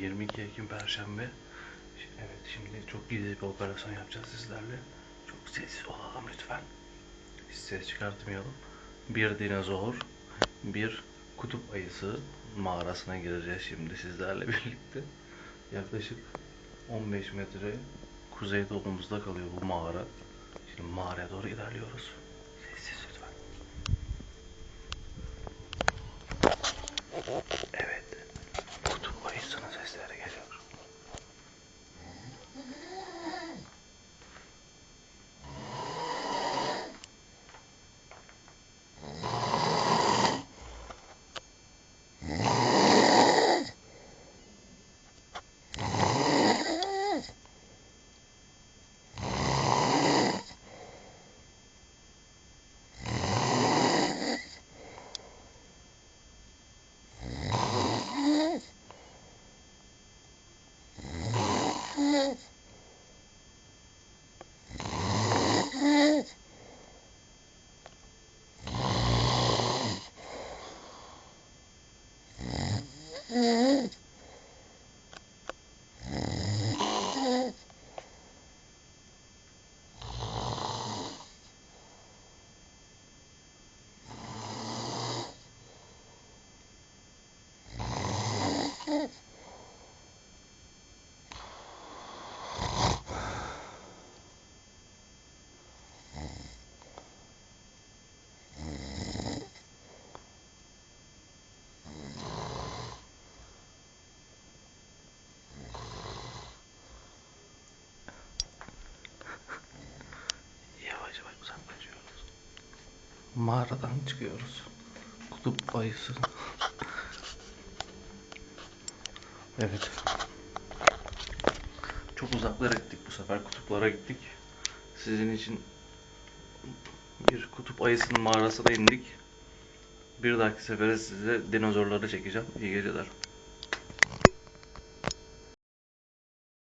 22 Ekim Perşembe. Evet şimdi çok gizli bir operasyon yapacağız sizlerle. Çok sessiz olalım lütfen. Hiç ses çıkartmayalım. Bir dinozor, bir kutup ayısı mağarasına gireceğiz şimdi sizlerle birlikte. Yaklaşık 15 metre kuzeydoğumuzda kalıyor bu mağara. Şimdi mağaraya doğru ilerliyoruz. Sessiz lütfen. Mm-hmm. Mağaradan çıkıyoruz. Kutup ayısı. Evet. Çok uzaklara gittik bu sefer. Kutuplara gittik. Sizin için bir kutup ayısının mağarasına indik. Bir dahaki sefere size dinozorları çekeceğim. İyi geceler.